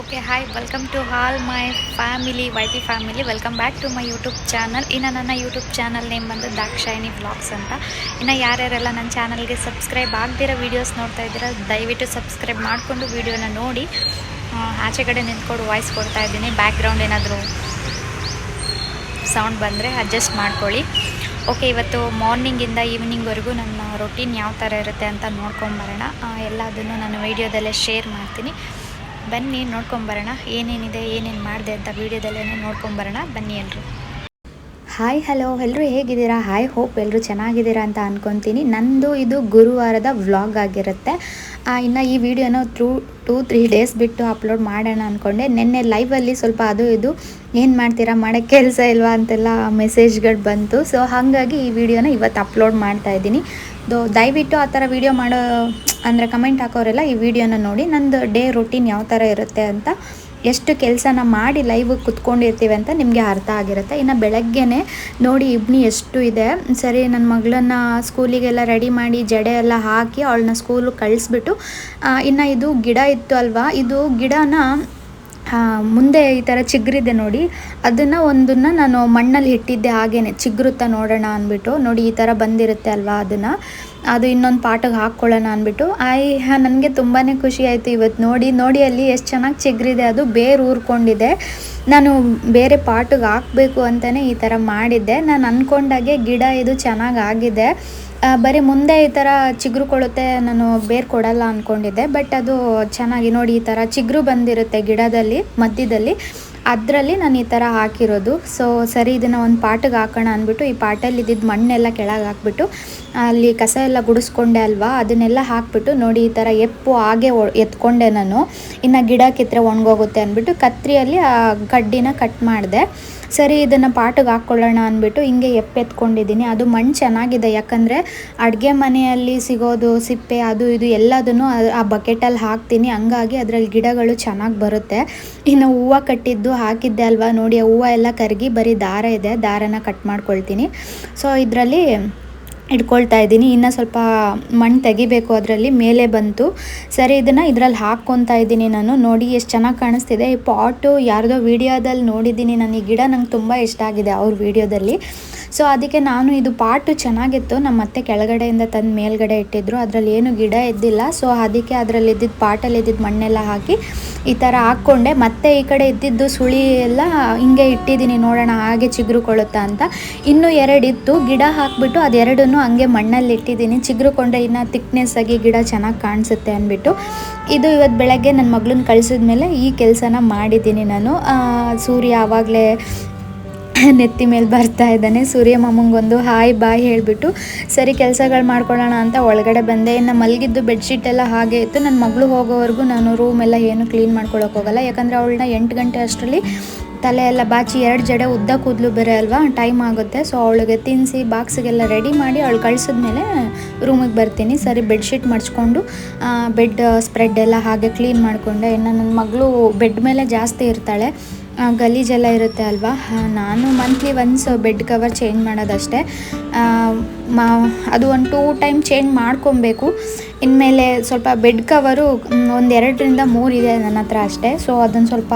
Okay, hi welcome to all my family Y P family welcome back to my YouTube channel ಇನ್ನು ನನ್ನ YouTube channel name ಬಂದು Dakshayini vlogs ಅಂತ. ಇನ್ನು ಯಾರ್ಯಾರೆಲ್ಲ ನನ್ನ ಚಾನಲ್ಗೆ ಸಬ್ಸ್ಕ್ರೈಬ್ ಆಗದಿರೋ ವೀಡಿಯೋಸ್ ನೋಡ್ತಾ ಇದ್ದೀರಾ, ದಯವಿಟ್ಟು ಸಬ್ಸ್ಕ್ರೈಬ್ ಮಾಡಿಕೊಂಡು ವೀಡಿಯೋನ ನೋಡಿ. ಆಚೆ ಕಡೆ ನಿಂತ್ಕೊಂಡು ವಾಯ್ಸ್ ಕೊಡ್ತಾ ಇದ್ದೀನಿ. ಬ್ಯಾಕ್ಗ್ರೌಂಡ್ ಏನಾದರೂ ಸೌಂಡ್ ಬಂದರೆ ಅಡ್ಜಸ್ಟ್ ಮಾಡ್ಕೊಳ್ಳಿ. ಓಕೆ, ಇವತ್ತು ಮಾರ್ನಿಂಗಿಂದ ಈವ್ನಿಂಗ್ವರೆಗೂ ನನ್ನ ರೊಟೀನ್ ಯಾವ ಥರ ಇರುತ್ತೆ ಅಂತ ನೋಡ್ಕೊಂಬರೋಣ ಎಲ್ಲ ಎಲ್ಲದನ್ನು ನಾನು ವೀಡಿಯೋದಲ್ಲೇ ಶೇರ್ ಮಾಡ್ತೀನಿ. ಬನ್ನಿ ನೋಡ್ಕೊಂಬರೋಣ ಏನೇನಿದೆ, ಏನೇನು ಮಾಡಿದೆ ಅಂತ ವೀಡಿಯೋದಲ್ಲೇ ನೋಡ್ಕೊಂಬರೋಣ ಬನ್ನಿ ಎಲ್ಲರೂ ಹಾಯ್, ಹಲೋ. ಎಲ್ಲರೂ ಹೇಗಿದ್ದೀರಾ? ಹಾಯ್, ಹೋಪ್ ಎಲ್ಲರೂ ಚೆನ್ನಾಗಿದ್ದೀರಾ ಅಂತ ಅಂದ್ಕೊತೀನಿ ನಂದು ಇದು ಗುರುವಾರದ ವ್ಲಾಗ್ ಆಗಿರುತ್ತೆ. ಇನ್ನು ಈ ವಿಡಿಯೋನ ತ್ರೂ ಟೂ, ತ್ರೀ ಡೇಸ್ ಬಿಟ್ಟು ಅಪ್ಲೋಡ್ ಮಾಡೋಣ ಅಂದ್ಕೊಂಡೆ ನಿನ್ನೆ ಲೈವಲ್ಲಿ ಸ್ವಲ್ಪ ಅದು ಇದು, ಏನು ಮಾಡ್ತೀರಾ ಮಾಡೋಕ್ಕೆ ಕೆಲಸ ಇಲ್ವಾ ಅಂತೆಲ್ಲ ಮೆಸೇಜ್ಗಳು ಬಂತು. ಸೊ ಹಾಗಾಗಿ ಈ ವಿಡಿಯೋನ ಇವತ್ತು ಅಪ್ಲೋಡ್ ಮಾಡ್ತಾ ಇದ್ದೀನಿ. ದಯವಿಟ್ಟು ಆ ಥರ ವಿಡಿಯೋ ಮಾಡೋ, ಅಂದರೆ ಕಮೆಂಟ್ ಹಾಕೋರೆಲ್ಲ ಈ ವಿಡಿಯೋನ ನೋಡಿ. ನಂದು ಡೇ ರೊಟೀನ್ ಯಾವ ಥರ ಇರುತ್ತೆ ಅಂತ, ಎಷ್ಟು ಕೆಲಸನ ಮಾಡಿ ಲೈವ್ ಕುತ್ಕೊಂಡಿರ್ತೀವಿ ಅಂತ ನಿಮಗೆ ಅರ್ಥ ಆಗಿರುತ್ತೆ. ಇನ್ನು ಬೆಳಗ್ಗೆನೇ ನೋಡಿ ಇಬ್ನಿ ಎಷ್ಟು ಇದೆ. ಸರಿ ನನ್ನ ಮಗಳನ್ನ ಸ್ಕೂಲಿಗೆಲ್ಲ ರೆಡಿ ಮಾಡಿ ಜಡೆ ಎಲ್ಲ ಹಾಕಿ ಅವಳನ್ನ ಸ್ಕೂಲಿಗೆ ಕಳಿಸ್ಬಿಟ್ಟು ಇನ್ನು ಇದು ಗಿಡ ಇತ್ತು ಅಲ್ವಾ? ಇದು ಗಿಡನ ಮುಂದೆ ಈ ಥರ ಚಿಗ್ರಿದೆ ನೋಡಿ. ಅದನ್ನು ಒಂದನ್ನು ನಾನು ಮಣ್ಣಲ್ಲಿ ಇಟ್ಟಿದ್ದೆ ಹಾಗೇನೆ. ಚಿಗುರುತ್ತಾ ನೋಡೋಣ ಅಂದ್ಬಿಟ್ಟು. ನೋಡಿ ಈ ಥರ ಬಂದಿರುತ್ತೆ ಅಲ್ವಾ ಅದನ್ನು. ಅದು ಇನ್ನೊಂದು ಪಾಟಿಗೆ ಹಾಕ್ಕೊಳ್ಳೋಣ ಅಂದ್ಬಿಟ್ಟು. ಆಯ್ ನನಗೆ ತುಂಬಾ ಖುಷಿ ಆಯಿತು ಇವತ್ತು ನೋಡಿ. ನೋಡಿ ಅಲ್ಲಿ ಎಷ್ಟು ಚೆನ್ನಾಗಿ ಚಿಗ್ರಿದೆ. ಅದು ಬೇರು ಊರ್ಕೊಂಡಿದೆ. ನಾನು ಬೇರೆ ಪಾಟಿಗೆ ಹಾಕಬೇಕು ಅಂತಲೇ ಈ ಥರ ಮಾಡಿದ್ದೆ. ನಾನು ಅಂದ್ಕೊಂಡಾಗೆ ಗಿಡ ಇದು ಚೆನ್ನಾಗಿ ಆಗಿದೆ. ಬರೀ ಮುಂದೆ ಈ ಥರ ಚಿಗುರು ಕೊಡುತ್ತೆ ನಾನು ಬೇರು ಕೊಡಲ್ಲ ಅಂದ್ಕೊಂಡಿದ್ದೆ ಬಟ್ ಅದು ಚೆನ್ನಾಗಿ ನೋಡಿ ಈ ಥರ ಚಿಗುರು ಬಂದಿರುತ್ತೆ ಗಿಡದಲ್ಲಿ, ಮಧ್ಯದಲ್ಲಿ. ಅದರಲ್ಲಿ ನಾನು ಈ ಥರ ಹಾಕಿರೋದು. ಸೊ ಸರಿ, ಇದನ್ನು ಒಂದು ಪಾಟಿಗೆ ಹಾಕೋಣ ಅಂದ್ಬಿಟ್ಟು ಈ ಪಾಟಲ್ಲಿ ಇದ್ದಿದ್ದು ಮಣ್ಣೆಲ್ಲ ಕೆಳಗೆ ಹಾಕ್ಬಿಟ್ಟು, ಅಲ್ಲಿ ಕಸ ಎಲ್ಲ ಗುಡಿಸ್ಕೊಂಡೆ ಅಲ್ವಾ, ಅದನ್ನೆಲ್ಲ ಹಾಕ್ಬಿಟ್ಟು ನೋಡಿ ಈ ಥರ ಎಪ್ಪು ಹಾಗೆ ಎತ್ಕೊಂಡೆ ನಾನು. ಇನ್ನು ಗಿಡ ಕಿತ್ತರೆ ಒಣಗೋಗುತ್ತೆ ಅಂದ್ಬಿಟ್ಟು ಕತ್ರಿಯಲ್ಲಿ ಆ ಕಡ್ಡಿನ ಕಟ್ ಮಾಡಿದೆ. ಸರಿ, ಇದನ್ನು ಪಾಟಿಗೆ ಹಾಕ್ಕೊಳ್ಳೋಣ ಅಂದ್ಬಿಟ್ಟು ಹಿಂಗೆ ಎಪ್ಪೆತ್ಕೊಂಡಿದ್ದೀನಿ. ಅದು ಮಣ್ಣು ಚೆನ್ನಾಗಿದೆ. ಯಾಕಂದರೆ ಅಡುಗೆ ಮನೆಯಲ್ಲಿ ಸಿಗೋದು, ಸಿಪ್ಪೆ, ಅದು ಇದು ಎಲ್ಲದನ್ನು ಆ- ಬಕೆಟಲ್ಲಿ ಹಾಕ್ತೀನಿ. ಹಂಗಾಗಿ ಅದರಲ್ಲಿ ಗಿಡಗಳು ಚೆನ್ನಾಗಿ ಬರುತ್ತೆ. ಇನ್ನು ಹೂವು ಕಟ್ಟಿದ್ದು ಹಾಕಿದ್ದೆ ಅಲ್ವಾ? ನೋಡಿ ಹೂವು ಎಲ್ಲ ಕರಗಿ ಬರೀ ದಾರ ಇದೆ. ದಾರನ ಕಟ್ ಮಾಡ್ಕೊಳ್ತೀನಿ. ಸೊ ಇದರಲ್ಲಿ ಇಟ್ಕೊಳ್ತಾ ಇದ್ದೀನಿ. ಇನ್ನು ಸ್ವಲ್ಪ ಮಣ್ಣು ತೆಗಿಬೇಕು ಅದರಲ್ಲಿ, ಮೇಲೆ ಬಂತು. ಸರಿ, ಇದನ್ನು ಇದರಲ್ಲಿ ಹಾಕ್ಕೊತಾ ಇದ್ದೀನಿ ನಾನು. ನೋಡಿ, ಎಷ್ಟು ಚೆನ್ನಾಗಿ ಕಾಣಿಸ್ತಿದೆ. ಈ ಪಾಟು ಯಾರ್ದೋ ವಿಡಿಯೋದಲ್ಲಿ ನೋಡಿದ್ದೀನಿ. ನಾನು ಈ ಗಿಡ ನಂಗೆ ತುಂಬ ಇಷ್ಟ ಆಗಿದೆ ಅವ್ರ ವಿಡಿಯೋದಲ್ಲಿ ಸೊ ಅದಕ್ಕೆ ನಾನು ಇದು ಪಾಟು ಚೆನ್ನಾಗಿತ್ತು. ನಮ್ಮ ಅತ್ತೆ ಕೆಳಗಡೆಯಿಂದ ತಂದು ಮೇಲ್ಗಡೆ ಇಟ್ಟಿದ್ರು. ಅದರಲ್ಲಿ ಏನು ಗಿಡ ಇದ್ದಿಲ್ಲ. ಸೊ ಅದಕ್ಕೆ ಅದರಲ್ಲಿ ಇದ್ದಿದ್ದು ಪಾಟಲ್ಲಿ ಇದ್ದಿದ್ದು ಮಣ್ಣೆಲ್ಲ ಹಾಕಿ ಈ ಥರ ಹಾಕ್ಕೊಂಡೆ. ಮತ್ತೆ ಈ ಕಡೆ ಇದ್ದಿದ್ದು ಸುಳಿ ಎಲ್ಲ ಹಿಂಗೆ ಇಟ್ಟಿದ್ದೀನಿ. ನೋಡೋಣ ಹಾಗೆ ಚಿಗುರುಕೊಳ್ಳುತ್ತಾ ಅಂತ. ಇನ್ನೂ ಎರಡಿತ್ತು ಗಿಡ ಹಾಕ್ಬಿಟ್ಟು ಅದೆರಡನ್ನೂ ಹಂಗೆ ಮಣ್ಣಲ್ಲಿ ಇಟ್ಟಿದ್ದೀನಿ. ಚಿಗುರುಕೊಂಡೆ ಇನ್ನು ತಿಕ್ನೆಸ್ ಆಗಿ ಗಿಡ ಚೆನ್ನಾಗಿ ಕಾಣಿಸುತ್ತೆ ಅಂದ್ಬಿಟ್ಟು. ಇದು ಇವತ್ತು ಬೆಳಗ್ಗೆ ನನ್ನ ಮಗಳನ್ನ ಕಳಿಸಿದ್ಮೇಲೆ ಈ ಕೆಲಸನ ಮಾಡಿದ್ದೀನಿ ನಾನು. ಸೂರ್ಯ ಆವಾಗಲೇ ನೆತ್ತಿ ಮೇಲೆ ಬರ್ತಾ ಇದ್ದಾನೆ. ಸೂರ್ಯ ಮಾಮಂಗೊಂದು ಹಾಯ್, ಬಾಯ್ ಹೇಳಿಬಿಟ್ಟು, ಸರಿ, ಕೆಲಸಗಳು ಮಾಡ್ಕೊಳ್ಳೋಣ ಅಂತ ಒಳಗಡೆ ಬಂದೆ. ಇನ್ನು ಮಲಗಿದ್ದು ಬೆಡ್ಶೀಟ್ ಎಲ್ಲ ಹಾಗೆ ಇತ್ತು. ನನ್ನ ಮಗಳು ಹೋಗೋವರೆಗೂ ನಾನು ರೂಮ್ ಎಲ್ಲ ಏನು ಕ್ಲೀನ್ ಮಾಡ್ಕೊಳಕ್ಕೆ ಹೋಗಲ್ಲ. ಯಾಕಂದರೆ ಅವಳನ್ನ ಎಂಟು ಗಂಟೆ ಅಷ್ಟರಲ್ಲಿ ತಲೆ ಎಲ್ಲ ಬಾಚಿ ಎರಡು ಜಡೆ ಉದ್ದ ಕೂದಲು ಬೇರೆ ಅಲ್ವಾ? ಟೈಮ್ ಆಗುತ್ತೆ. ಸೊ ಅವಳಿಗೆ ತಿನ್ನಿಸಿ ಬಾಕ್ಸಿಗೆಲ್ಲ ರೆಡಿ ಮಾಡಿ ಅವಳು ಕಳಿಸಿದ್ಮೇಲೆ ರೂಮಿಗೆ ಬರ್ತೀನಿ. ಸರಿ ಬೆಡ್ಶೀಟ್ ಮಡ್ಚ್ಕೊಂಡು ಬೆಡ್ ಸ್ಪ್ರೆಡ್ ಎಲ್ಲ ಹಾಗೆ ಕ್ಲೀನ್ ಮಾಡಿಕೊಂಡೆ. ಇನ್ನು ನನ್ನ ಮಗಳು ಬೆಡ್ ಮೇಲೆ ಜಾಸ್ತಿ ಇರ್ತಾಳೆ. ಗಲೀಜೆಲ್ಲ ಇರುತ್ತೆ ಅಲ್ವಾ? ನಾನು monthly once bed cover change ಮಾಡೋದಷ್ಟೇ. ಮಾ, ಅದು ಒಂದು ಟೂ ಟೈಮ್ ಚೇಂಜ್ ಮಾಡ್ಕೊಬೇಕು. ಇನ್ಮೇಲೆ ಸ್ವಲ್ಪ ಬೆಡ್ ಕವರು ಒಂದು ಎರಡರಿಂದ ಮೂರು ಇದೆ ನನ್ನ ಹತ್ರ ಅಷ್ಟೇ. ಸೊ ಅದನ್ನು ಸ್ವಲ್ಪ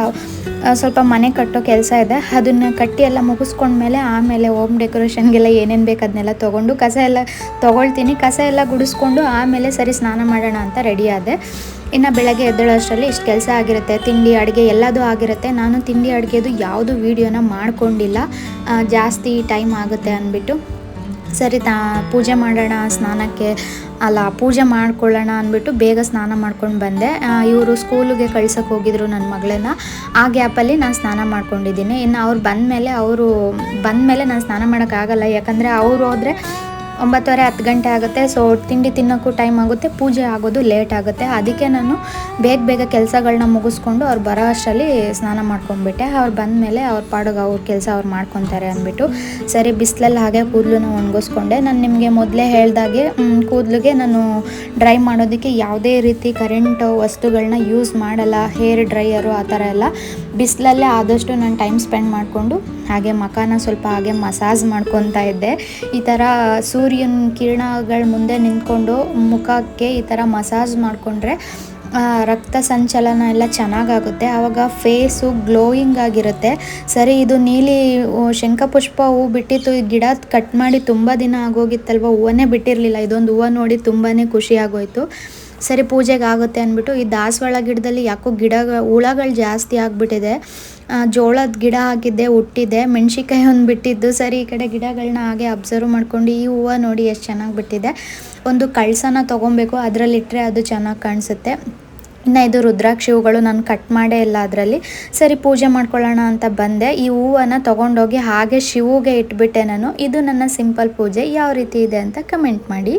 ಸ್ವಲ್ಪ ಮನೆ ಕಟ್ಟೋ ಕೆಲಸ ಇದೆ. ಅದನ್ನು ಕಟ್ಟಿ ಎಲ್ಲ ಮುಗಿಸ್ಕೊಂಡ್ಮೇಲೆ ಆಮೇಲೆ ಹೋಮ್ ಡೆಕೋರೇಷನ್ಗೆಲ್ಲ ಏನೇನು ಬೇಕು ಅದನ್ನೆಲ್ಲ ತೊಗೊಂಡು ಕಸ ಎಲ್ಲ ತೊಗೊಳ್ತೀನಿ. ಕಸ ಎಲ್ಲ ಗುಡಿಸ್ಕೊಂಡು ಆಮೇಲೆ ಸರಿ ಸ್ನಾನ ಮಾಡೋಣ ಅಂತ ರೆಡಿ ಇನ್ನು ಬೆಳಗ್ಗೆ ಎದ್ದೇಳೋಷ್ಟರಲ್ಲಿ ಇಷ್ಟು ಕೆಲಸ ಆಗಿರುತ್ತೆ, ತಿಂಡಿ, ಅಡುಗೆ ಎಲ್ಲದೂ ಆಗಿರುತ್ತೆ. ನಾನು ತಿಂಡಿ, ಅಡುಗೆದು ಯಾವುದು ವೀಡಿಯೋನ ಮಾಡ್ಕೊಂಡಿಲ್ಲ. ಜಾಸ್ತಿ ಟೈಮ್ ಆಗುತ್ತೆ ಅಂದ್ಬಿಟ್ಟು. ಸರಿ ತಾ, ಪೂಜೆ ಮಾಡೋಣ, ಸ್ನಾನಕ್ಕೆ, ಅಲ್ಲ, ಪೂಜೆ ಮಾಡ್ಕೊಳ್ಳೋಣ ಅಂದ್ಬಿಟ್ಟು ಬೇಗ ಸ್ನಾನ ಮಾಡ್ಕೊಂಡು ಬಂದೆ. ಇವರು ಸ್ಕೂಲಿಗೆ ಕಳ್ಸೋಕೆ ಹೋಗಿದ್ರು ನನ್ನ ಮಗಳನ್ನ. ಆ ಗ್ಯಾಪಲ್ಲಿ ನಾನು ಸ್ನಾನ ಮಾಡ್ಕೊಂಡಿದ್ದೀನಿ. ಇನ್ನು ಅವ್ರು ಬಂದಮೇಲೆ, ಅವರು ಬಂದಮೇಲೆ ನಾನು ಸ್ನಾನ ಮಾಡೋಕ್ಕಾಗಲ್ಲ ಯಾಕಂದರೆ ಅವರು ಹೋದರೆ ಒಂಬತ್ತುವರೆ, ಹತ್ತು ಗಂಟೆ ಆಗುತ್ತೆ. ಸೊ ತಿಂಡಿ ತಿನ್ನೋಕ್ಕೂ ಟೈಮ್ ಆಗುತ್ತೆ. ಪೂಜೆ ಆಗೋದು ಲೇಟ್ ಆಗುತ್ತೆ. ಅದಕ್ಕೆ ನಾನು ಬೇಗ ಬೇಗ ಕೆಲಸಗಳನ್ನ ಮುಗಿಸ್ಕೊಂಡು ಅವ್ರು ಬರೋ ಅಷ್ಟರಲ್ಲಿ ಸ್ನಾನ ಮಾಡ್ಕೊಂಡ್ಬಿಟ್ಟೆ. ಅವ್ರು ಬಂದಮೇಲೆ ಅವ್ರ ಪಾಡಿಗೆ ಅವ್ರ ಕೆಲಸ ಅವ್ರು ಮಾಡ್ಕೊತಾರೆ ಅಂದ್ಬಿಟ್ಟು ಸರಿ, ಬಿಸಿಲಲ್ಲಿ ಹಾಗೆ ಕೂದಲು ಒಣಗಿಸ್ಕೊಂಡೆ. ನಾನು ನಿಮಗೆ ಮೊದಲೇ ಹೇಳ್ದಾಗೆ ಕೂದಲಿಗೆ ನಾನು ಡ್ರೈ ಮಾಡೋದಕ್ಕೆ ಯಾವುದೇ ರೀತಿ ಕರೆಂಟ್ ವಸ್ತುಗಳನ್ನ ಯೂಸ್ ಮಾಡಲ್ಲ. ಹೇರ್ ಡ್ರೈಯರು ಆ ಥರ ಎಲ್ಲ. ಬಿಸಿಲಲ್ಲೇ ಆದಷ್ಟು ನಾನು ಟೈಮ್ ಸ್ಪೆಂಡ್ ಮಾಡಿಕೊಂಡು ಹಾಗೆ ಮಕಾನ ಸ್ವಲ್ಪ ಹಾಗೆ ಮಸಾಜ್ ಮಾಡ್ಕೊತಾ ಇದ್ದೆ. ಈ ಥರ ಸೂರ್ಯನ ಕಿರಣಗಳ ಮುಂದೆ ನಿಂತ್ಕೊಂಡು ಮುಖಕ್ಕೆ ಈ ಥರ ಮಸಾಜ್ ಮಾಡಿಕೊಂಡ್ರೆ ರಕ್ತ ಸಂಚಲನ ಎಲ್ಲ ಚೆನ್ನಾಗಾಗುತ್ತೆ. ಆವಾಗ ಫೇಸು ಗ್ಲೋಯಿಂಗ್ ಆಗಿರುತ್ತೆ. ಸರಿ, ಇದು ನೀಲಿ ಶಂಖಪುಷ್ಪ ಹೂ ಬಿಟ್ಟಿತ್ತು, ಈ ಗಿಡ ಕಟ್ ಮಾಡಿ ತುಂಬ ದಿನ ಆಗೋಗಿತ್ತಲ್ವ, ಹೂವನ್ನೇ ಬಿಟ್ಟಿರಲಿಲ್ಲ. ಇದೊಂದು ಹೂವು ನೋಡಿ ತುಂಬಾ ಖುಷಿ ಆಗೋಯ್ತು. ಸರಿ ಪೂಜೆಗೆ ಆಗುತ್ತೆ ಅಂದ್ಬಿಟ್ಟು ಈ ದಾಸವಾಳ ಗಿಡದಲ್ಲಿ ಯಾಕೋ ಗಿಡ, ಹುಳಗಳು ಜಾಸ್ತಿ ಆಗಿಬಿಟ್ಟಿದೆ. ಜೋಳದ ಗಿಡ ಹಾಕಿದ್ದೆ, ಹುಟ್ಟಿದೆ ಮೆಣಸಿಕಾಯಿ ಒಂದು ಬಿಟ್ಟಿದ್ದು. ಸರಿ, ಈ ಕಡೆ ಗಿಡಗಳನ್ನ ಹಾಗೆ ಅಬ್ಸರ್ವ್ ಮಾಡ್ಕೊಂಡು ಈ ಹೂವು ನೋಡಿ ಎಷ್ಟು ಚೆನ್ನಾಗಿ ಬಿಟ್ಟಿದೆ. ಒಂದು ಕಳಸನ ತೊಗೊಬೇಕು ಅದರಲ್ಲಿಟ್ಟರೆ ಅದು ಚೆನ್ನಾಗಿ ಕಾಣಿಸುತ್ತೆ. ಇನ್ನು ಇದು ರುದ್ರಾಕ್ಷಿ ಹೂಗಳು ನಾನು ಕಟ್ ಮಾಡೇ ಇಲ್ಲ ಅದರಲ್ಲಿ. ಸರಿ, ಪೂಜೆ ಮಾಡ್ಕೊಳ್ಳೋಣ ಅಂತ ಬಂದೆ. ಈ ಹೂವನ್ನು ತೊಗೊಂಡೋಗಿ ಹಾಗೆ ಶಿವುಗೆ ಇಟ್ಬಿಟ್ಟೆ ನಾನು. ಇದು ನನ್ನ ಸಿಂಪಲ್ ಪೂಜೆ. ಯಾವ ರೀತಿ ಇದೆ ಅಂತ ಕಮೆಂಟ್ ಮಾಡಿ.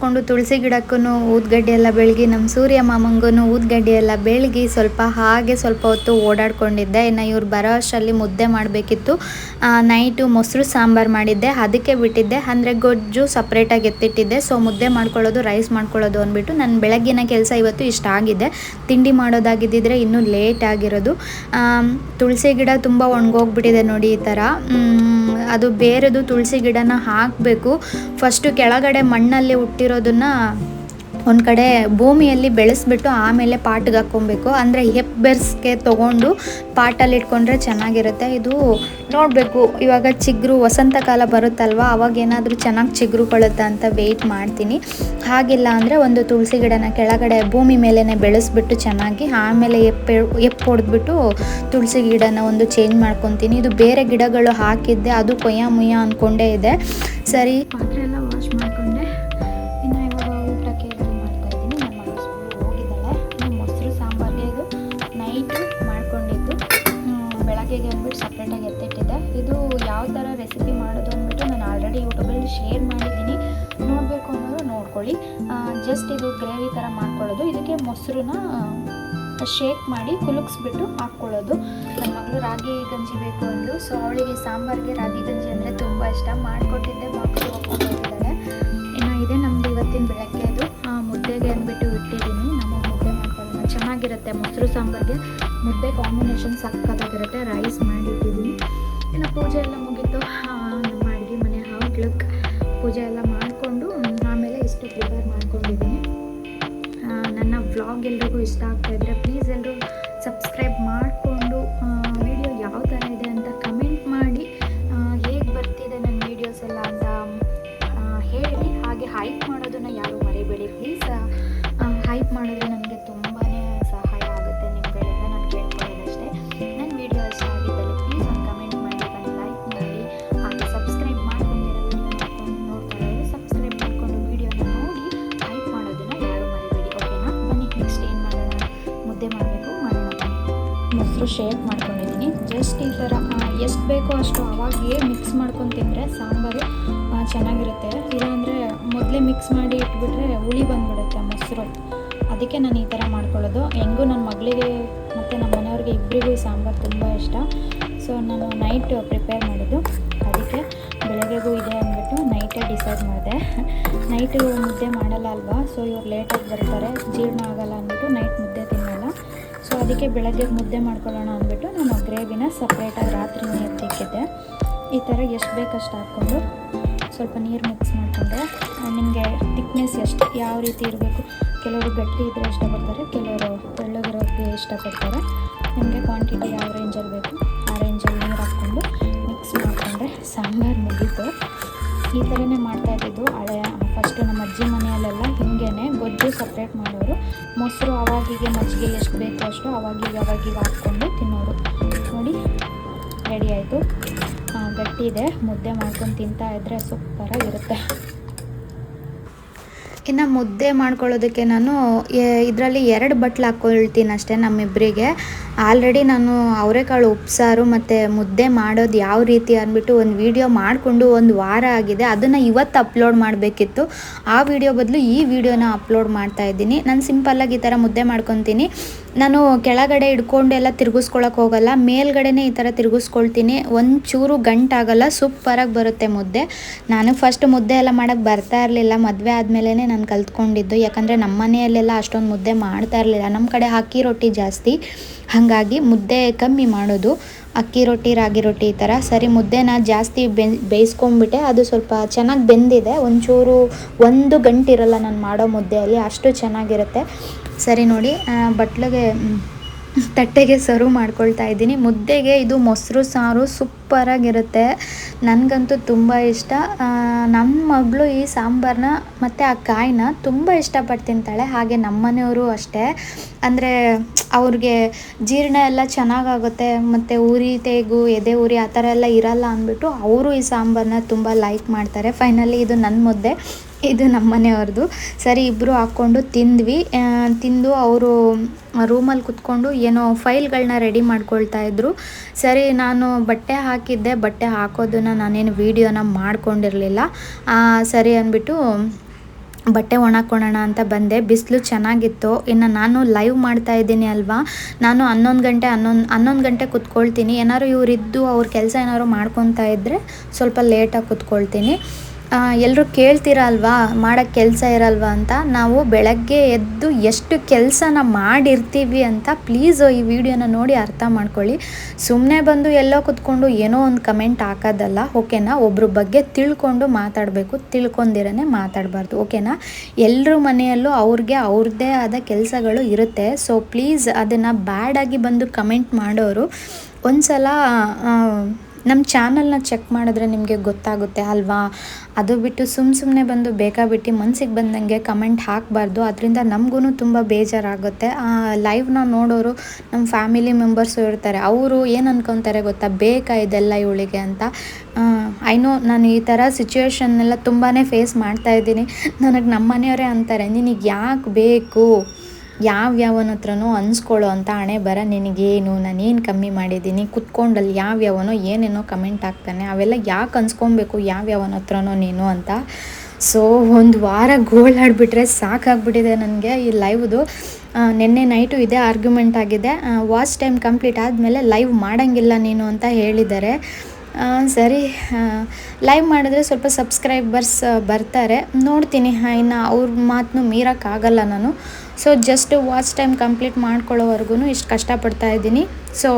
ಮುಗಿಸ್ಕೊಂಡು ತುಳಸಿ ಗಿಡಕ್ಕೂ ಊದ್ಗಡ್ಡೆ ಎಲ್ಲ ಬೆಳಗಿ ನಮ್ಮ ಸೂರ್ಯ ಮಾಮಂಗೂ ಊದ್ಗಡ್ಡೆ ಎಲ್ಲ ಬೆಳಗಿ ಸ್ವಲ್ಪ ಹಾಗೆ ಸ್ವಲ್ಪ ಹೊತ್ತು ಓಡಾಡ್ಕೊಂಡಿದ್ದೆ. ಇನ್ನು ಇವ್ರು ಬರೋ ಅಷ್ಟರಲ್ಲಿ ಮುದ್ದೆ ಮಾಡಬೇಕಿತ್ತು. ನೈಟು ಮೊಸರು ಸಾಂಬಾರು ಮಾಡಿದ್ದೆ. ಅದಕ್ಕೆ ಬಿಟ್ಟಿದ್ದೆ. ಅಂದರೆ ಗೊಜ್ಜು ಸಪ್ರೇಟಾಗಿ ಎತ್ತಿಟ್ಟಿದ್ದೆ. ಸೊ ಮುದ್ದೆ ಮಾಡ್ಕೊಳ್ಳೋದು, ರೈಸ್ ಮಾಡ್ಕೊಳ್ಳೋದು ಅಂದ್ಬಿಟ್ಟು ನನ್ನ ಬೆಳಗ್ಗಿನ ಕೆಲಸ ಇವತ್ತು ಇಷ್ಟ ಆಗಿದೆ. ತಿಂಡಿ ಮಾಡೋದಾಗಿದ್ದಿದ್ರೆ ಇನ್ನೂ ಲೇಟ್ ಆಗಿರೋದು. ತುಳಸಿ ಗಿಡ ತುಂಬ ಒಣಗೋಗ್ಬಿಟ್ಟಿದೆ ನೋಡಿ ಈ ಥರ. ಅದು ಬೇರೆದು ತುಳಸಿ ಗಿಡನ ಹಾಕಬೇಕು. ಫಸ್ಟು ಕೆಳಗಡೆ ಮಣ್ಣಲ್ಲಿ ಹುಟ್ಟಿರೋದನ್ನ ಒಂದು ಕಡೆ ಭೂಮಿಯಲ್ಲಿ ಬೆಳೆಸ್ಬಿಟ್ಟು ಆಮೇಲೆ ಪಾಟ್ಗೆ ಹಾಕ್ಕೊಬೇಕು. ಅಂದರೆ ಹೆಪ್ ಬೆರ್ಸ್ಗೆ ತೊಗೊಂಡು ಪಾಟಲ್ಲಿ ಇಟ್ಕೊಂಡ್ರೆ ಚೆನ್ನಾಗಿರುತ್ತೆ. ಇದು ನೋಡಬೇಕು. ಇವಾಗ ಚಿಗುರು ವಸಂತ ಕಾಲ ಬರುತ್ತಲ್ವ? ಅವಾಗ ಏನಾದರೂ ಚೆನ್ನಾಗಿ ಚಿಗುರುಕೊಳ್ಳುತ್ತಾ ಅಂತ ವೆಯ್ಟ್ ಮಾಡ್ತೀನಿ. ಹಾಗಿಲ್ಲ ಅಂದರೆ ಒಂದು ತುಳಸಿ ಗಿಡನ ಕೆಳಗಡೆ ಭೂಮಿ ಮೇಲೇ ಬೆಳೆಸ್ಬಿಟ್ಟು ಚೆನ್ನಾಗಿ ಆಮೇಲೆ ಎಪ್ಪೆ ಎಪ್ಪು ಹೊಡೆದ್ಬಿಟ್ಟು ತುಳಸಿ ಗಿಡನ ಒಂದು ಚೇಂಜ್ ಮಾಡ್ಕೊತೀನಿ. ಇದು ಬೇರೆ ಗಿಡಗಳು ಹಾಕಿದ್ದೆ. ಅದು ಕೊಯ್ಯ ಮುಯ್ಯ ಅಂದ್ಕೊಂಡೇ ಇದೆ. ಸರಿ. ಪಾತ್ರೆ ಎಲ್ಲ ವಾಶ್ ಮಾಡಿಕೊಂಡೆ ಸಪ್ರೇಟಾಗಿ ಎತ್ತಿಟ್ಟಿದ್ದೆ. ಇದು ಯಾವ ಥರ ರೆಸಿಪಿ ಮಾಡೋದು ಅಂದ್ಬಿಟ್ಟು ನಾನು ಆಲ್ರೆಡಿ ಯೂಟ್ಯೂಬಲ್ಲಿ ಶೇರ್ ಮಾಡಿದ್ದೀನಿ. ನೋಡಬೇಕು ಅನ್ನೋದು ನೋಡ್ಕೊಳ್ಳಿ. ಜಸ್ಟ್ ಇದು ಗ್ರೇವಿ ಥರ ಮಾಡ್ಕೊಳ್ಳೋದು. ಇದಕ್ಕೆ ಮೊಸರನ್ನ ಶೇಕ್ ಮಾಡಿ ಕುಲುಕ್ಸ್ಬಿಟ್ಟು ಹಾಕ್ಕೊಳ್ಳೋದು. ನನ್ನ ಮಗಳು ರಾಗಿ ಗಂಜಿ ಬೇಕು ಅಂದರು. ಸೊ ಅವಳಿಗೆ ಸಾಂಬಾರಿಗೆ ರಾಗಿ ಗಂಜಿ ಅಂದರೆ ತುಂಬ ಇಷ್ಟ. ಮಾಡಿಕೊಟ್ಟಿದ್ದೆ. ಮಕ್ಕಳು ಹೋಗ್ಕೊಂಡು ಇನ್ನು ಇದೆ ನಮ್ಮದು ಇವತ್ತಿನ ಬೆಳಗ್ಗೆದು ಚೆನ್ನಾಗಿರುತ್ತೆ ಮೊಸರು ಸಾಂಬಾರಿಗೆ. ಮುದ್ದೆ ಕಾಂಬಿನೇಷನ್ ಸಕ್ಕತ್ತಾಗಿರುತ್ತೆ ರೈಸ್ ಮಾಡಿಟ್ಟಿದ್ದೀನಿ ಇನ್ನು ಪೂಜೆ ಎಲ್ಲ ಮುಗೀತು. ನಮ್ಮ ಅಡುಗೆ ಮನೆ ಔಟ್ಲುಕ್ ಪೂಜೆ ಎಲ್ಲ ಮಾಡಿಕೊಂಡು, ಆಮೇಲೆ ಇಷ್ಟು ಪ್ರಿಪೇರ್ ಮಾಡ್ಕೊಂಡಿದ್ದೀನಿ. ನನ್ನ ವ್ಲಾಗ್ ಎಲ್ರಿಗೂ ಇಷ್ಟ ಆಗ್ತಾ ಇದ್ದರೆ ಪ್ಲೀಸ್ ಎಲ್ಲರೂ ಶೇಪ್ ಮಾಡ್ಕೊಂಡಿದ್ದೀನಿ. ಜಸ್ಟ್ ಈ ಥರ ಎಷ್ಟು ಬೇಕೋ ಅಷ್ಟು ಅವಾಗೇ ಮಿಕ್ಸ್ ಮಾಡ್ಕೊಂಡು ತಿಂದರೆ ಸಾಂಬಾರು ಚೆನ್ನಾಗಿರುತ್ತೆ. ಇಲ್ಲಾಂದರೆ ಮೊದಲೇ ಮಿಕ್ಸ್ ಮಾಡಿ ಇಟ್ಬಿಟ್ರೆ ಹುಳಿ ಬಂದುಬಿಡುತ್ತೆ ಮೊಸರು. ಅದಕ್ಕೆ ನಾನು ಈ ಥರ ಮಾಡ್ಕೊಳ್ಳೋದು. ಹೆಂಗೂ ನನ್ನ ಮಗಳಿಗೆ ಮತ್ತು ನಮ್ಮ ಮನೆಯವ್ರಿಗೆ ಇಬ್ಬರಿಗೂ ಈ ಸಾಂಬಾರು ತುಂಬ ಇಷ್ಟ. ಸೊ ನಾನು ನೈಟ್ ಪ್ರಿಪೇರ್ ಮಾಡಿದ್ದು. ಅದಕ್ಕೆ ಬೆಳಗ್ಗೆಗೂ ಇದೆ ಅಂದ್ಬಿಟ್ಟು ನೈಟೇ ಡಿಸೈಡ್ ಮಾಡಿದೆ. ನೈಟು ಮುದ್ದೆ ಮಾಡಲ್ಲ ಅಲ್ವಾ? ಸೊ ಇವ್ರು ಲೇಟಾಗಿ ಬರ್ತಾರೆ. ಜೀರ್ಣ ಆಗಲ್ಲ ಅಂದ್ಬಿಟ್ಟು ನೈಟ್ ಮುದ್ದೆ ಅದಕ್ಕೆ ಬೆಳಗ್ಗೆ ಮುದ್ದೆ ಮಾಡ್ಕೊಳ್ಳೋಣ ಅಂದ್ಬಿಟ್ಟು ನಾನು ಗ್ರೇವಿನ ಸಪ್ರೇಟಾಗಿ ರಾತ್ರಿ ನೀರು ತಿಕ್ಕಿದ್ದೆ. ಈ ಥರ ಎಷ್ಟು ಬೇಕಷ್ಟು ಹಾಕ್ಕೊಂಡು ಸ್ವಲ್ಪ ನೀರು ಮಿಕ್ಸ್ ಮಾಡಿಕೊಂಡ್ರೆ ನಿಮಗೆ ತಿಕ್ನೆಸ್ ಎಷ್ಟು, ಯಾವ ರೀತಿ ಇರಬೇಕು? ಕೆಲವರು ಗಟ್ಟಿ ಇದ್ದರೆ ಇಷ್ಟಪಡ್ತಾರೆ, ಕೆಲವರು ತೆಳ್ಳಗಿರೋಕ್ಕೆ ಇಷ್ಟಪಡ್ತಾರೆ. ನಿಮಗೆ ಕ್ವಾಂಟಿಟಿ ಯಾವ ರೇಂಜಲ್ಲಿ ಬೇಕು, ಆ ರೇಂಜಲ್ಲಿ ನೀರು ಹಾಕ್ಕೊಂಡು ಮಿಕ್ಸ್ ಮಾಡಿಕೊಂಡ್ರೆ ಸಾಂಬಾರು ಮುಗೀತು. ಈ ಥರನೇ ಮಾಡ್ತಾ ಇದ್ದಿದ್ದು ಹಳೆ ಫಸ್ಟು ನಮ್ಮ ಅಜ್ಜಿ ಮನೆಯಲ್ಲೆಲ್ಲ ಹಿಂಗೇನೆ ಗೊಜ್ಜು ಸಪ್ರೇಟ್ ಮಾಡೋರು. ಮೊಸರು ಅವಾಗಿಗೆ ಮಜ್ಜಿಗೆ ಎಷ್ಟು ಬೇಕೋ ಅಷ್ಟು ಅವಾಗಿಗೆ ಅವಾಗಿಗೆ ಹಾಕ್ಕೊಂಡು ತಿನ್ನೋರು. ನೋಡಿ ರೆಡಿ ಆಯಿತು. ಗಟ್ಟಿದೆ ಮುದ್ದೆ ಮಾಡ್ಕೊಂಡು ತಿಂತಾ ಇದ್ದರೆ ಸೂಪರಾಗಿರುತ್ತೆ ಇನ್ನು ಮುದ್ದೆ ಮಾಡ್ಕೊಳ್ಳೋದಕ್ಕೆ ನಾನು ಇದರಲ್ಲಿ ಎರಡು ಬಟ್ಲು ಹಾಕ್ಕೊಳ್ತೀನಿ ಅಷ್ಟೇ ನಮ್ಮಿಬ್ಬರಿಗೆ ಆಲ್ರೆಡಿ ನಾನು ಅವರೆಕಾಳು ಉಪ್ಸಾರು ಮತ್ತು ಮುದ್ದೆ ಮಾಡೋದು ಯಾವ ರೀತಿ ಅಂದ್ಬಿಟ್ಟು ಒಂದು ವಿಡಿಯೋ ಮಾಡಿಕೊಂಡು ಒಂದು ವಾರ ಆಗಿದೆ. ಅದನ್ನು ಇವತ್ತು ಅಪ್ಲೋಡ್ ಮಾಡಬೇಕಿತ್ತು. ಆ ವಿಡಿಯೋ ಬದಲು ಈ ವಿಡಿಯೋನ ಅಪ್ಲೋಡ್ ಮಾಡ್ತಾ ಇದ್ದೀನಿ. ನಾನು ಸಿಂಪಲ್ಲಾಗಿ ಈ ಥರ ಮುದ್ದೆ ಮಾಡ್ಕೊತೀನಿ. ನಾನು ಕೆಳಗಡೆ ಹಿಡ್ಕೊಂಡೆಲ್ಲ ಎಲ್ಲ ತಿರುಗಿಸ್ಕೊಳಕ್ಕೆ ಹೋಗಲ್ಲ, ಮೇಲ್ಗಡೆನೇ ಈ ಥರ ತಿರುಗಿಸ್ಕೊಳ್ತೀನಿ. ಒಂಚೂರು ಚೂರು ಗಂಟಾಗಲ್ಲ, ಸೂಪರಾಗಿ ಬರುತ್ತೆ ಮುದ್ದೆ. ನಾನು ಫಸ್ಟ್ ಮುದ್ದೆ ಎಲ್ಲ ಮಾಡೋಕ್ಕೆ ಬರ್ತಾ ಇರಲಿಲ್ಲ, ಮದುವೆ ಆದಮೇಲೆ ನಾನು ಕಲ್ತ್ಕೊಂಡಿದ್ದು. ಯಾಕಂದರೆ ನಮ್ಮ ಮನೆಯಲ್ಲೆಲ್ಲ ಅಷ್ಟೊಂದು ಮುದ್ದೆ ಮಾಡ್ತಾ ಇರಲಿಲ್ಲ. ನಮ್ಮ ಕಡೆ ಅಕ್ಕಿ ರೊಟ್ಟಿ ಜಾಸ್ತಿ. ಹಾಗಾಗಿ ಮುದ್ದೆ ಕಮ್ಮಿ ಮಾಡೋದು. ಅಕ್ಕಿ ರೊಟ್ಟಿ, ರಾಗಿ ರೊಟ್ಟಿ ಈ ಥರ ಸರಿ, ಮುದ್ದೆನ ಜಾಸ್ತಿ ಬೆನ್ ಬೇಯಿಸ್ಕೊಂಬಿಟ್ಟೆ ಅದು ಸ್ವಲ್ಪ ಚೆನ್ನಾಗಿ ಬೆಂದಿದೆ. ಒಂಚೂರು ಒಂದು ಗಂಟಿರಲ್ಲ ನಾನು ಮಾಡೋ ಮುದ್ದೆಯಲ್ಲಿ ಅಷ್ಟು ಚೆನ್ನಾಗಿರುತ್ತೆ. ಸರಿ ನೋಡಿ ಬಟ್ಲಿಗೆ ತಟ್ಟೆಗೆ ಸರ್ವ್ ಮಾಡ್ಕೊಳ್ತಾ ಇದ್ದೀನಿ. ಮುದ್ದೆಗೆ ಇದು ಮೊಸರು ಸಾರು ಸೂಪರಾಗಿರುತ್ತೆ. ನನಗಂತೂ ತುಂಬ ಇಷ್ಟ. ನಮ್ಮ ಮಗಳು ಈ ಸಾಂಬಾರನ್ನ ಮತ್ತು ಆ ಕಾಯಿನ ತುಂಬ ಇಷ್ಟಪಟ್ಟು ತಿಂತಾಳೆ. ಹಾಗೆ ನಮ್ಮನೆಯವರು ಅಷ್ಟೇ. ಅಂದರೆ ಅವ್ರಿಗೆ ಜೀರ್ಣ ಎಲ್ಲ ಚೆನ್ನಾಗಾಗುತ್ತೆ. ಮತ್ತು ಉರಿ, ತೇಗು, ಎದೆ ಉರಿ ಆ ಥರ ಎಲ್ಲ ಇರಲ್ಲ ಅಂದ್ಬಿಟ್ಟು ಅವರು ಈ ಸಾಂಬಾರನ್ನ ತುಂಬ ಲೈಕ್ ಮಾಡ್ತಾರೆ. ಫೈನಲಿ ಇದು ನನ್ನ ಮುದ್ದೆ. ಇದು ನಮ್ಮ ಮನೆಯವ್ರದ್ದು. ಸರಿ ಇಬ್ಬರು ಹಾಕ್ಕೊಂಡು ತಿಂದ್ವಿ. ತಿಂದು ಅವರು ರೂಮಲ್ಲಿ ಕುತ್ಕೊಂಡು ಏನೋ ಫೈಲ್ಗಳನ್ನ ರೆಡಿ ಮಾಡ್ಕೊಳ್ತಾ ಇದ್ರು. ಸರಿ, ನಾನು ಬಟ್ಟೆ ಹಾಕಿದ್ದೆ. ಬಟ್ಟೆ ಹಾಕೋದನ್ನ ನಾನೇನು ವೀಡಿಯೋನ ಮಾಡ್ಕೊಂಡಿರಲಿಲ್ಲ. ಸರಿ ಅಂದ್ಬಿಟ್ಟು ಬಟ್ಟೆ ಒಣಕೊಳ್ಳೋಣ ಅಂತ ಬಂದೆ. ಬಿಸಿಲು ಚೆನ್ನಾಗಿತ್ತು. ಇನ್ನು ನಾನು ಲೈವ್ ಮಾಡ್ತಾ ಇದ್ದೀನಿ ಅಲ್ವಾ? ನಾನು ಹನ್ನೊಂದು ಗಂಟೆ ಹನ್ನೊಂದು ಹನ್ನೊಂದು ಗಂಟೆ ಕುತ್ಕೊಳ್ತೀನಿ. ಏನಾದ್ರು ಇವರಿದ್ದು ಅವ್ರ ಕೆಲಸ ಏನಾದ್ರು ಮಾಡ್ಕೊತಾ ಇದ್ದರೆ ಸ್ವಲ್ಪ ಲೇಟಾಗಿ ಕುತ್ಕೊಳ್ತೀನಿ. ಎಲ್ಲರೂ ಕೇಳ್ತೀರಾ ಅಲ್ವಾ ಮಾಡೋಕ್ಕೆ ಕೆಲಸ ಇರಲ್ವಾ ಅಂತ? ನಾವು ಬೆಳಗ್ಗೆ ಎದ್ದು ಎಷ್ಟು ಕೆಲಸನ ಮಾಡಿರ್ತೀವಿ ಅಂತ ಪ್ಲೀಸ್ ಈ ವಿಡಿಯೋನ ನೋಡಿ ಅರ್ಥ ಮಾಡ್ಕೊಳ್ಳಿ. ಸುಮ್ಮನೆ ಬಂದು ಎಲ್ಲೋ ಕುತ್ಕೊಂಡು ಏನೋ ಒಂದು ಕಮೆಂಟ್ ಹಾಕೋದಲ್ಲ, ಓಕೆನಾ? ಒಬ್ಬರ ಬಗ್ಗೆ ತಿಳ್ಕೊಂಡು ಮಾತಾಡಬೇಕು ತಿಳ್ಕೊಂಡಿರೇ ಮಾತಾಡಬಾರ್ದು, ಓಕೆನಾ? ಎಲ್ಲರ ಮನೆಯಲ್ಲೂ ಅವ್ರಿಗೆ ಅವ್ರದ್ದೇ ಆದ ಕೆಲಸಗಳು ಇರುತ್ತೆ. ಸೊ ಪ್ಲೀಸ್ ಅದನ್ನು ಬ್ಯಾಡಾಗಿ ಬಂದು ಕಮೆಂಟ್ ಮಾಡೋರು. ಒಂದು ಸಲ ನಮ್ಮ ಚಾನಲ್ನ ಚೆಕ್ ಮಾಡಿದ್ರೆ ನಿಮಗೆ ಗೊತ್ತಾಗುತ್ತೆ ಅಲ್ವಾ? ಅದು ಬಿಟ್ಟು ಸುಮ್ಮ ಸುಮ್ಮನೆ ಬಂದು ಬೇಕಾಬಿಟ್ಟು ಮನ್ಸಿಗೆ ಬಂದಂಗೆ ಕಮೆಂಟ್ ಹಾಕಬಾರ್ದು. ಅದರಿಂದ ನಮಗೂ ತುಂಬ ಬೇಜಾರಾಗುತ್ತೆ. ಲೈವ್ನ ನೋಡೋರು ನಮ್ಮ ಫ್ಯಾಮಿಲಿ ಮೆಂಬರ್ಸು ಇರ್ತಾರೆ. ಅವರು ಏನು ಅನ್ಕೊತಾರೆ ಗೊತ್ತಾ? ಬೇಕಾ ಇದೆಲ್ಲ ಇವಳಿಗೆ ಅಂತ. ಐನೋ ನಾನು ಈ ಥರ ಸಿಚುವೇಶನ್ನೆಲ್ಲ ತುಂಬಾ ಫೇಸ್ ಮಾಡ್ತಾ ಇದ್ದೀನಿ. ನನಗೆ ನಮ್ಮ ಮನೆಯವರೇ ಅಂತಾರೆ, ನಿನಗೆ ಯಾಕೆ ಬೇಕು? ಯಾವ ಯಾವನ ಹತ್ರನೂ ಅನ್ಸ್ಕೊಳ್ಳೋ ಅಂತ ಹಣೆ ಬರ, ನಿನಗೇನು, ನಾನೇನು ಕಮ್ಮಿ ಮಾಡಿದ್ದೀನಿ, ಕುತ್ಕೊಂಡಲ್ಲಿ ಯಾವ್ಯಾವನೋ ಏನೇನೋ ಕಮೆಂಟ್ ಹಾಕ್ತಾನೆ, ಅವೆಲ್ಲ ಯಾಕೆ ಅನ್ಸ್ಕೊಬೇಕು, ಯಾವ ಯಾವನ ಹತ್ರನೋ ನೀನು ಅಂತ. ಸೊ ಒಂದು ವಾರ ಗೋಳಾಡ್ಬಿಟ್ರೆ ಸಾಕಾಗ್ಬಿಟ್ಟಿದೆ ನನಗೆ ಈ ಲೈವ್ದು ನಿನ್ನೆ ನೈಟು ಇದೆ ಆರ್ಗ್ಯುಮೆಂಟ್ ಆಗಿದೆ. ವಾಚ್ ಟೈಮ್ ಕಂಪ್ಲೀಟ್ ಆದಮೇಲೆ ಲೈವ್ ಮಾಡೋಂಗಿಲ್ಲ ನೀನು ಅಂತ ಹೇಳಿದ್ದಾರೆ. ಸರಿ. ಲೈವ್ ಮಾಡಿದ್ರೆ ಸ್ವಲ್ಪ ಸಬ್ಸ್ಕ್ರೈಬರ್ಸ್ ಬರ್ತಾರೆ. ನೋಡ್ತೀನಿ. ಇನ್ನು ಅವ್ರ ಮಾತನ್ನು ಮೀರೋಕ್ಕಾಗಲ್ಲ ನಾನು. So just watch time complete ಮಾಡ್ಕೊಳ್ಳೋವರೆಗೂ ಇಷ್ಟು ಕಷ್ಟಪಡ್ತಾ ಇದ್ದೀನಿ. ಸೊ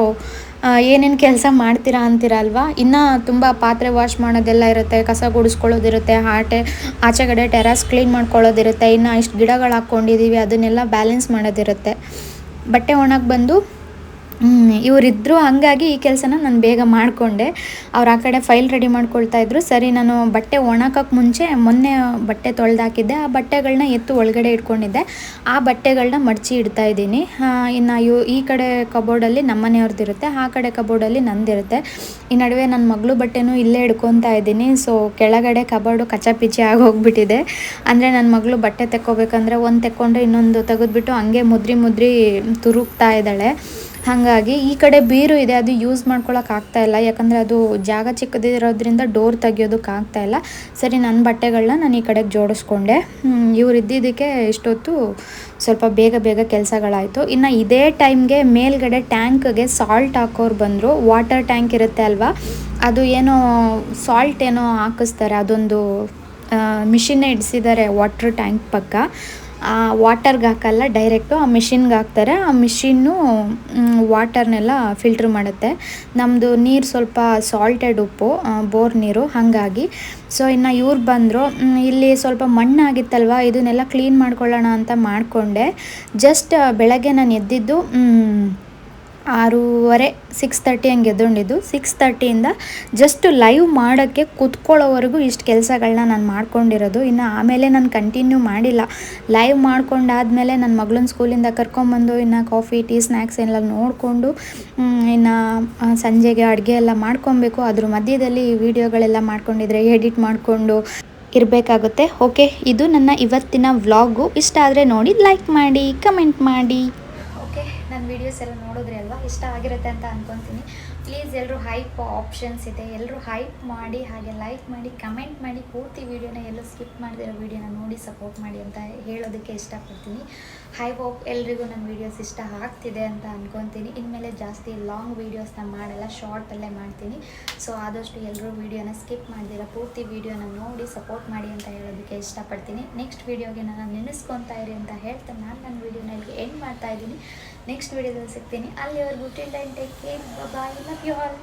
ಏನೇನು ಕೆಲಸ ಮಾಡ್ತೀರಾ ಅಂತೀರ ಅಲ್ವಾ? ಇನ್ನೂ ತುಂಬ ಪಾತ್ರೆ ವಾಶ್ ಮಾಡೋದೆಲ್ಲ ಇರುತ್ತೆ, ಕಸ ಗುಡಿಸ್ಕೊಳ್ಳೋದಿರುತ್ತೆ, ಆಟೆ, ಆಚೆಗಡೆ ಟೆರಾಸ್ ಕ್ಲೀನ್ ಮಾಡ್ಕೊಳ್ಳೋದಿರುತ್ತೆ, ಇನ್ನು ಇಷ್ಟು ಗಿಡಗಳು ಹಾಕ್ಕೊಂಡಿದ್ದೀವಿ ಅದನ್ನೆಲ್ಲ ಬ್ಯಾಲೆನ್ಸ್ ಮಾಡೋದಿರುತ್ತೆ. ಬಟ್ಟೆ ಒಣಗಿ ಬಂದು ಇವರಿದ್ದರು ಹಂಗಾಗಿ ಈ ಕೆಲಸನ ನಾನು ಬೇಗ ಮಾಡಿಕೊಂಡೆ. ಅವ್ರು ಆ ಕಡೆ ಫೈಲ್ ರೆಡಿ ಮಾಡ್ಕೊಳ್ತಾ ಇದ್ರು. ಸರಿ, ನಾನು ಬಟ್ಟೆ ಒಣಕಕ್ಕೆ ಮುಂಚೆ ಮೊನ್ನೆ ಬಟ್ಟೆ ತೊಳೆದಾಕಿದ್ದೆ. ಆ ಬಟ್ಟೆಗಳನ್ನ ಎತ್ತು ಒಳಗಡೆ ಇಟ್ಕೊಂಡಿದ್ದೆ. ಆ ಬಟ್ಟೆಗಳನ್ನ ಮಡಚಿ ಇಡ್ತಾ ಇದ್ದೀನಿ. ಇನ್ನು ಇವು ಈ ಕಡೆ ಕಬೋರ್ಡಲ್ಲಿ ನಮ್ಮ ಇರುತ್ತೆ. ಆ ಕಡೆ ಕಬೋರ್ಡಲ್ಲಿ ನಂದಿರುತ್ತೆ ಈ ನಡುವೆ ನನ್ನ ಮಗಳು ಬಟ್ಟೆನೂ ಇಲ್ಲೇ ಇಡ್ಕೊತಾ ಇದ್ದೀನಿ. ಸೊ ಕೆಳಗಡೆ ಕಬೋರ್ಡು ಕಚಾಪಿಚಿ ಆಗೋಗ್ಬಿಟ್ಟಿದೆ. ಅಂದರೆ ನನ್ನ ಮಗಳು ಬಟ್ಟೆ ತೆಕ್ಕೋಬೇಕಂದ್ರೆ ಒಂದು ತೆಕ್ಕೊಂಡ್ರೆ ಇನ್ನೊಂದು ತೆಗೆದ್ಬಿಟ್ಟು ಹಂಗೆ ಮುದ್ರಿ ಮುದ್ರಿ ತುರುಕ್ತಾ ಇದ್ದಾಳೆ. ಹಾಗಾಗಿ ಈ ಕಡೆ ಬೀರು ಇದೆ, ಅದು ಯೂಸ್ ಮಾಡ್ಕೊಳಕ್ಕೆ ಇಲ್ಲ. ಯಾಕಂದರೆ ಅದು ಜಾಗ ಚಿಕ್ಕದಿರೋದ್ರಿಂದ ಡೋರ್ ತೆಗಿಯೋದಕ್ಕೆ ಇಲ್ಲ. ಸರಿ ನನ್ನ ಬಟ್ಟೆಗಳನ್ನ ನಾನು ಈ ಕಡೆಗೆ ಜೋಡಿಸ್ಕೊಂಡೆ. ಇವ್ರು ಇದ್ದಿದ್ದಕ್ಕೆ ಇಷ್ಟೊತ್ತು ಸ್ವಲ್ಪ ಬೇಗ ಬೇಗ ಕೆಲಸಗಳಾಯಿತು. ಇನ್ನು ಇದೇ ಟೈಮ್ಗೆ ಮೇಲ್ಗಡೆ ಟ್ಯಾಂಕ್ಗೆ ಸಾಲ್ಟ್ ಹಾಕೋರು ಬಂದರು. ವಾಟರ್ ಟ್ಯಾಂಕ್ ಇರುತ್ತೆ ಅಲ್ವಾ? ಅದು ಏನೋ ಸಾಲ್ಟ್ ಏನೋ ಹಾಕಿಸ್ತಾರೆ. ಅದೊಂದು ಮಿಷಿನ್ನೇ ಇಡಿಸಿದ್ದಾರೆ ವಾಟರ್ ಟ್ಯಾಂಕ್ ಪಕ್ಕ. ವಾಟರ್ಗೆ ಹಾಕಲ್ಲ ಡೈರೆಕ್ಟು ಆ ಮಿಷಿನ್ಗೆ ಹಾಕ್ತಾರೆ. ಆ ಮಿಷಿನ್ನು ವಾಟರ್ನೆಲ್ಲ ಫಿಲ್ಟ್ರ್ ಮಾಡುತ್ತೆ. ನಮ್ಮದು ನೀರು ಸ್ವಲ್ಪ ಸಾಲ್ಟೆಡ್ ಉಪ್ಪು ಬೋರ್ ನೀರು, ಹಾಗಾಗಿ. ಸೊ ಇನ್ನು ಇವ್ರು ಬಂದರು ಇಲ್ಲಿ ಸ್ವಲ್ಪ ಮಣ್ಣಾಗಿತ್ತಲ್ವ, ಇದನ್ನೆಲ್ಲ ಕ್ಲೀನ್ ಮಾಡ್ಕೊಳ್ಳೋಣ ಅಂತ ಮಾಡಿಕೊಂಡೆ. ಜಸ್ಟ್ ಬೆಳಗ್ಗೆ ನಾನು ಎದ್ದಿದ್ದು ಆರೂವರೆ ಸಿಕ್ಸ್ ತರ್ಟಿ ಹಂಗೆ ಎದ್ದೊಂಡಿದ್ದು. ಸಿಕ್ಸ್ ತರ್ಟಿಯಿಂದ ಜಸ್ಟ್ ಲೈವ್ ಮಾಡೋಕ್ಕೆ ಕೂತ್ಕೊಳ್ಳೋವರೆಗೂ ಇಷ್ಟು ಕೆಲಸಗಳನ್ನ ನಾನು ಮಾಡ್ಕೊಂಡಿರೋದು. ಇನ್ನು ಆಮೇಲೆ ನಾನು ಕಂಟಿನ್ಯೂ ಮಾಡಿಲ್ಲ. ಲೈವ್ ಮಾಡ್ಕೊಂಡಾದಮೇಲೆ ನನ್ನ ಮಗಳನ್ನ ಸ್ಕೂಲಿಂದ ಕರ್ಕೊಂಬಂದು ಇನ್ನು ಕಾಫಿ ಟೀ ಸ್ನ್ಯಾಕ್ಸ್ ಎಲ್ಲ ನೋಡಿಕೊಂಡು ಇನ್ನು ಸಂಜೆಗೆ ಅಡುಗೆ ಎಲ್ಲ ಮಾಡ್ಕೊಬೇಕು. ಅದ್ರ ಮಧ್ಯದಲ್ಲಿ ಈ ವಿಡಿಯೋಗಳೆಲ್ಲ ಮಾಡ್ಕೊಂಡಿದ್ರೆ ಎಡಿಟ್ ಮಾಡಿಕೊಂಡು ಇರಬೇಕಾಗುತ್ತೆ. ಓಕೆ ಇದು ನನ್ನ ಇವತ್ತಿನ ವ್ಲಾಗು ಇಷ್ಟ ಆದರೆ ನೋಡಿ ಲೈಕ್ ಮಾಡಿ ಕಮೆಂಟ್ ಮಾಡಿ. ನನ್ನ ವೀಡಿಯೋಸ್ ಎಲ್ಲ ನೋಡಿದ್ರಿ ಅಲ್ವಾ? ಇಷ್ಟ ಆಗಿರುತ್ತೆ ಅಂತ ಅನ್ಕೊತೀನಿ. ಪ್ಲೀಸ್ ಎಲ್ಲರೂ ಹೈಪ್ ಆಪ್ಷನ್ಸ್ ಇದೆ. ಎಲ್ಲರೂ ಹೈಪ್ ಮಾಡಿ, ಹಾಗೆ ಲೈಕ್ ಮಾಡಿ ಕಮೆಂಟ್ ಮಾಡಿ, ಪೂರ್ತಿ ವೀಡಿಯೋನ ಎಲ್ಲೂ ಸ್ಕಿಪ್ ಮಾಡಿದಿರೋ ವೀಡಿಯೋನ ನೋಡಿ ಸಪೋರ್ಟ್ ಮಾಡಿ ಅಂತ ಹೇಳೋದಕ್ಕೆ ಇಷ್ಟಪಡ್ತೀನಿ. ಹೈ ಹೋಪ್ ಎಲ್ರಿಗೂ ನನ್ನ ವೀಡಿಯೋಸ್ ಇಷ್ಟ ಆಗ್ತಿದೆ ಅಂತ ಅನ್ಕೊತೀನಿ. ಇನ್ಮೇಲೆ ಜಾಸ್ತಿ ಲಾಂಗ್ ವೀಡಿಯೋಸ್ನ ಮಾಡಲ್ಲ ಶಾರ್ಟಲ್ಲೇ ಮಾಡ್ತೀನಿ. ಸೊ ಆದಷ್ಟು ಎಲ್ಲರೂ ವೀಡಿಯೋನ ಸ್ಕಿಪ್ ಮಾಡಿದಿರ, ಪೂರ್ತಿ ವೀಡಿಯೋನ ನೋಡಿ ಸಪೋರ್ಟ್ ಮಾಡಿ ಅಂತ ಹೇಳೋದಕ್ಕೆ ಇಷ್ಟಪಡ್ತೀನಿ. ನೆಕ್ಸ್ಟ್ ವೀಡಿಯೋಗೆ ನಾನು ನೆನೆಸ್ಕೊತಾ ಇರಿ ಅಂತ ಹೇಳ್ತಾ ನಾನು ನನ್ನ ವೀಡಿಯೋನ ಇಲ್ಲಿಗೆ ಎಂಡ್ ಮಾಡ್ತಾ ಇದ್ದೀನಿ. ನೆಕ್ಸ್ಟ್ ವೀಡಿಯೋದಲ್ಲಿ ಸಿಗ್ತೀನಿ. ಅಲ್ಲಿವರೆಗೂ till time take care bye love you all